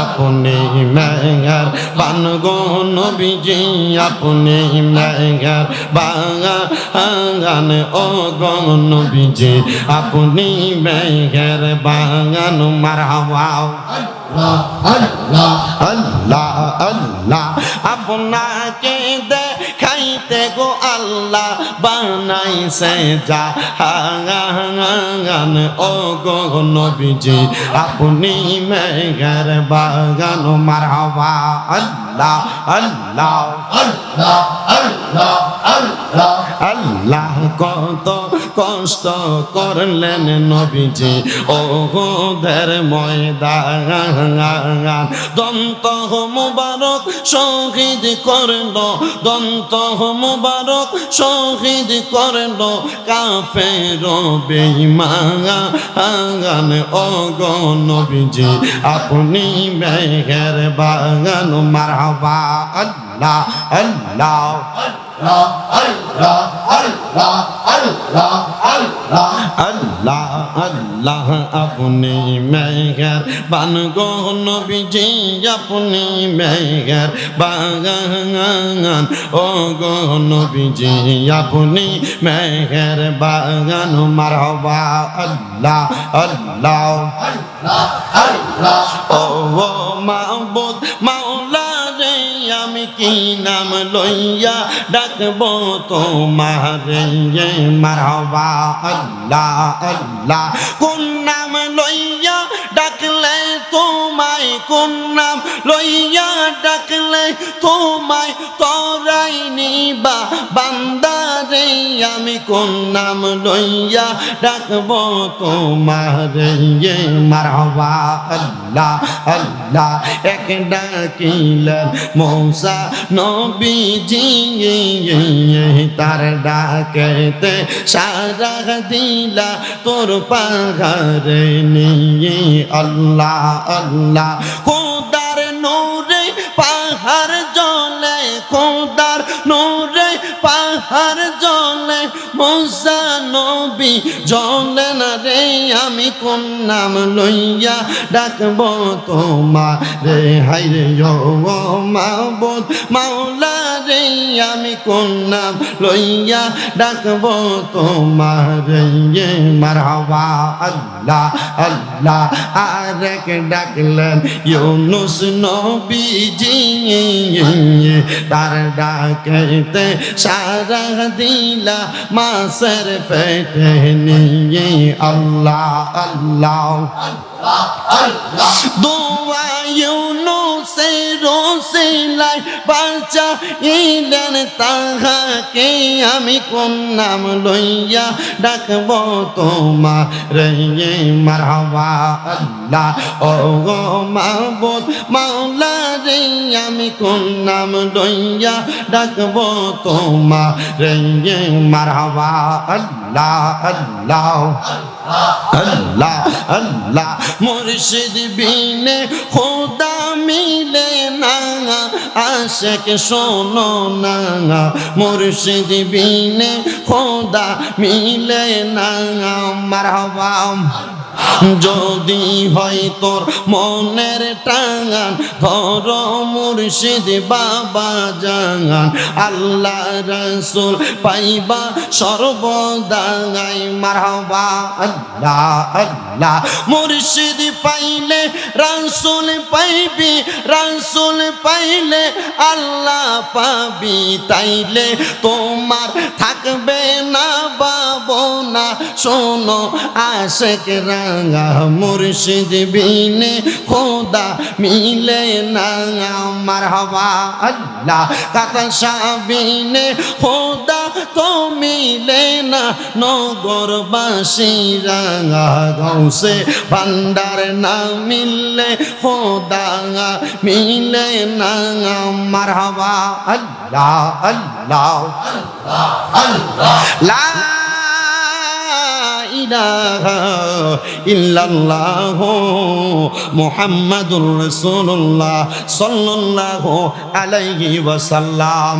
আপনি মেঘর বান গো নবীজি আপনি মেঘর বাগান ও গো নবীজি আপনি মেঘর বাগান মারহাওয়া আল্লাহ আল্লাহ আল্লাহ আল্লাহ আপনাকে দেখাইতে গো আল্লাহ বানাইছে যা হাঙান ও গো নবীজি, আপনি মেঘের বাগান, মারহাবা। আল্লাহ আল্লাহ আল্লাহ আল্লাহ আল্লাহ। আল্লাহ কত কষ্ট করলেন নবীজি। ও গোদের ময়দান। দন্ত মুবারক শহীদ করল, দন্ত মুবারক শহীদ করল কাফের বেঈমান অগণ নবীজি, আপনি মেঘের বাগান মারহাবা আল্লাহ। আল্লাহ আল্লাহ আল্লাহ আল্লাহ আল্লাহ আল্লাহ। আল্লাহ আল্লাহ আপনি মেঘের বান গো নবীজি, আপনি মেঘের বাগান, ও গো নবীজি, আপনি মেঘের বাগান, মারহবা, আল্লাহ আল্লাহ। আল্লাহ আল্লাহ ও মাহবুদ রে কি নাম লইয়া ডাকব তোমার মারবা আল্লাহ আল্লাহ। কোন নাম লইয়া কোন নাম লইয়া ডাকলে তোমায় তরাই নিবা। বান্দারে আমি কোন নাম লইয়া ডাকবো তোমারে? মারহবা, আল্লাহ আল্লাহ, এক ডাকিলেন মৌসা নবীজি। তার ডাকেতে সারা দিলা তোর পাহাড়ে। নিয়ে, আল্লাহ আল্লাহ খোদার নৌরে পাহাড় জলে খোদার নৌরে পাহাড় জলে মৌসা নবী জলে না রে, আমি কোন নাম লইয়া ডাকবো তোমার? রে হাই রে ও মাবুদ মাওলা রে, আমি কোন নাম লইয়া ডাকবো তোমার? রে মারহাবা, আল্লাহ আল্লাহ, আরেক ডাকলেন ইউনুস নবীজি। তার ডাকেতে সারা দিলা মাসের পেটে নিয়ে আল্লাহ আল্লাহ। দোয়া ইউনুসের রসিলাই বাঁচা ইলেন তাহাকে আমি কোন নাম লইয়া ডাকব তোমা রে মারহাবা আল্লাহ ও গো মাবুদ মাওলা রে আমি কোন নাম লইয়া ডাকব তোমা রে মারহাবা আল্লাহ আল্লাহ আল্লাহ আল্লাহ মুর্শিদ বিনে খোদা মিলে না আশেক শোনো না মুর্শিদ বিনে খোদা মিলে না। মারহাবা যদি হয় তোর মনের টাঙান, ধর মুর্শিদ বাবা জাগান আল্লাহ রসুল পাইবা সর্বদাই মারহাবা, আল্লাহ আল্লাহ। মুর্শিদ পাইলে রসুল পাইবি, রসুল পাইলে আল্লাহ পাবি তাইলে তোমার থাকবে না বাবো না শোনো, আশেক রাঙা মুর্শিদ বিনে খোদা মিলে না আমার হওয়া আল্লাহ। কাতা সাবিনে খোদা তো মিলে না নগরবাসী রাঙা গৌসে ভান্ডার না মিললে খোদা, মিলে না আমার হওয়া আল্লাহ আল্লাহ আল্লাহ ইল্লাল্লাহ মুহাম্মাদুর রাসূলুল্লাহ সাল্লাল্লাহু আলাইহি ওয়াসাল্লাম।